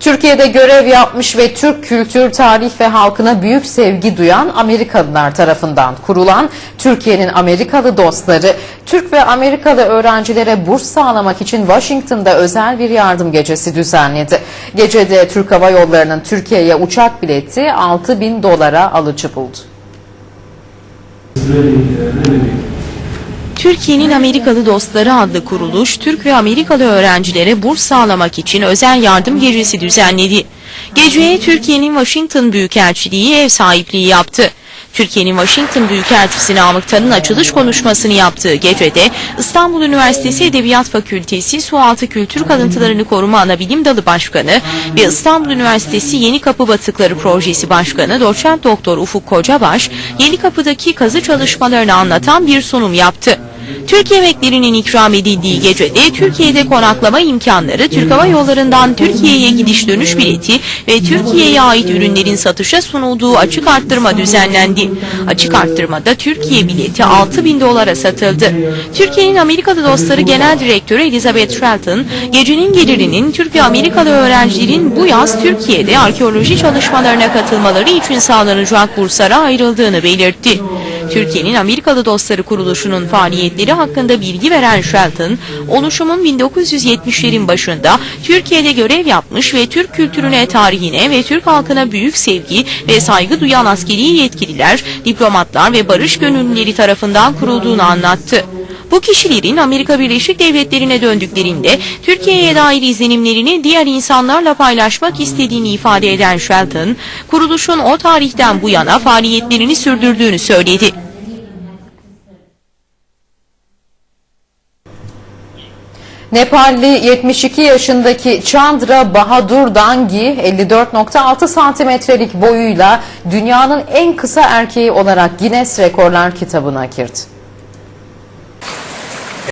Türkiye'de görev yapmış ve Türk kültür, tarih ve halkına büyük sevgi duyan Amerikalılar tarafından kurulan Türkiye'nin Amerikalı dostları, Türk ve Amerikalı öğrencilere burs sağlamak için Washington'da özel bir yardım gecesi düzenledi. Gecede Türk Hava Yolları'nın Türkiye'ye uçak bileti 6 bin dolara alıcı buldu. Türkiye'nin Amerikalı Dostları adlı kuruluş, Türk ve Amerikalı öğrencilere burs sağlamak için özel yardım gecesi düzenledi. Geceye Türkiye'nin Washington Büyükelçiliği ev sahipliği yaptı. Türkiye'nin Washington Büyükelçisi Namık Tan'ın açılış konuşmasını yaptığı gecede İstanbul Üniversitesi Edebiyat Fakültesi Sualtı Kültür Kalıntılarını Koruma Anabilim Dalı Başkanı ve İstanbul Üniversitesi Yeni Kapı Batıkları Projesi Başkanı Doçent Doktor Ufuk Kocabaş, Yeni Kapı'daki kazı çalışmalarını anlatan bir sunum yaptı. Türk yemeklerinin ikram edildiği gecede Türkiye'de konaklama imkanları, Türk Hava Yolları'ndan Türkiye'ye gidiş dönüş bileti ve Türkiye'ye ait ürünlerin satışa sunulduğu açık arttırma düzenlendi. Açık arttırmada Türkiye bileti 6 bin dolara satıldı. Türkiye'nin Amerikalı Dostları Genel Direktörü Elizabeth Shelton, gecenin gelirinin Türk ve Amerikalı öğrencilerin bu yaz Türkiye'de arkeoloji çalışmalarına katılmaları için sağlanacak burslara ayrıldığını belirtti. Türkiye'nin Amerikalı Dostları Kuruluşu'nun faaliyetleri hakkında bilgi veren Shelton, oluşumun 1970'lerin başında Türkiye'de görev yapmış ve Türk kültürüne, tarihine ve Türk halkına büyük sevgi ve saygı duyan askeri yetkililer, diplomatlar ve barış gönüllüleri tarafından kurulduğunu anlattı. Bu kişilerin Amerika Birleşik Devletleri'ne döndüklerinde Türkiye'ye dair izlenimlerini diğer insanlarla paylaşmak istediğini ifade eden Shelton, kuruluşun o tarihten bu yana faaliyetlerini sürdürdüğünü söyledi. Nepalli 72 yaşındaki Chandra Bahadur Dangi 54.6 santimetrelik boyuyla dünyanın en kısa erkeği olarak Guinness Rekorlar kitabına girdi.